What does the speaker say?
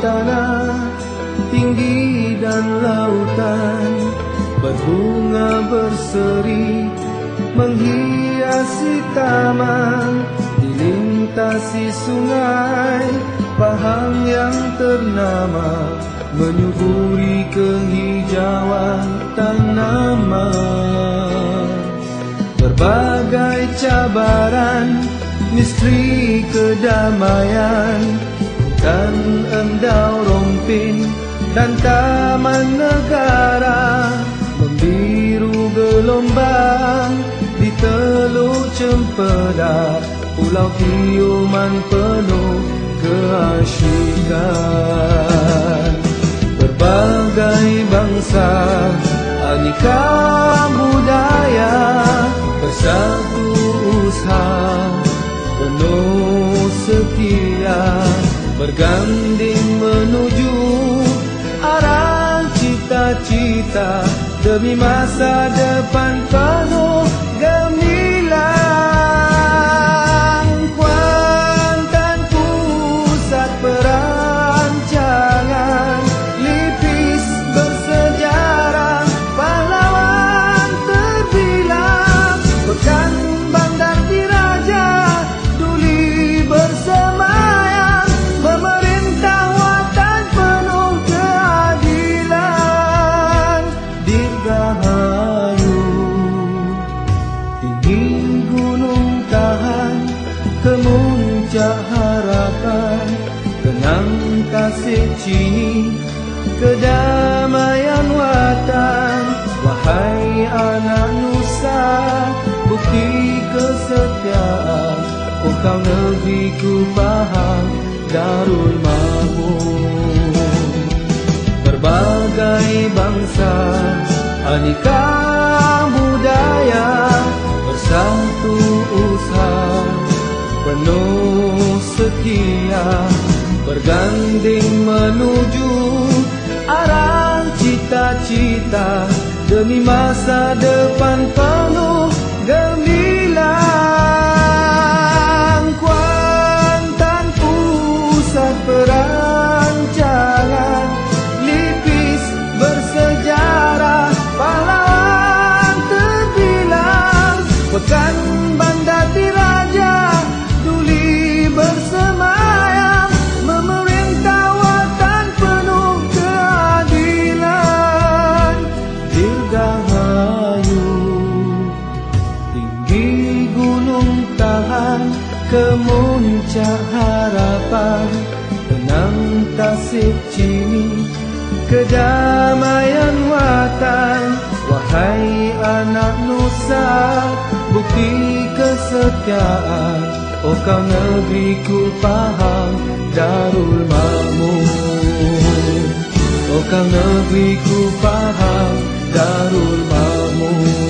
tanah tinggi dan lautan berbunga berseri menghiasi taman dilintasi sungai Pahang yang ternama menyuburi kehijauan tanaman. Berbagai cabaran misteri kedamaian dan endau rompin dan taman negara membiru gelombang di teluk cempeda pulau tiuman penuh keasyikan cita-cita demi masa depan penuh kasih cini kedamaian watan. Wahai anak nusa bukti kesetiaan. Oh kau negeriku paham darul mahmud. Berbagai bangsa aneka budaya bersatu usaha penuh setia berganding menuju arah cita-cita. Demi masa depan penuh gemilang kemuncak harapan tenang tasik cini kedamaian watan wahai anak nusa bukti kesetiaan. Oh kau negeriku paham darul makmur oh kau negeriku paham darul makmur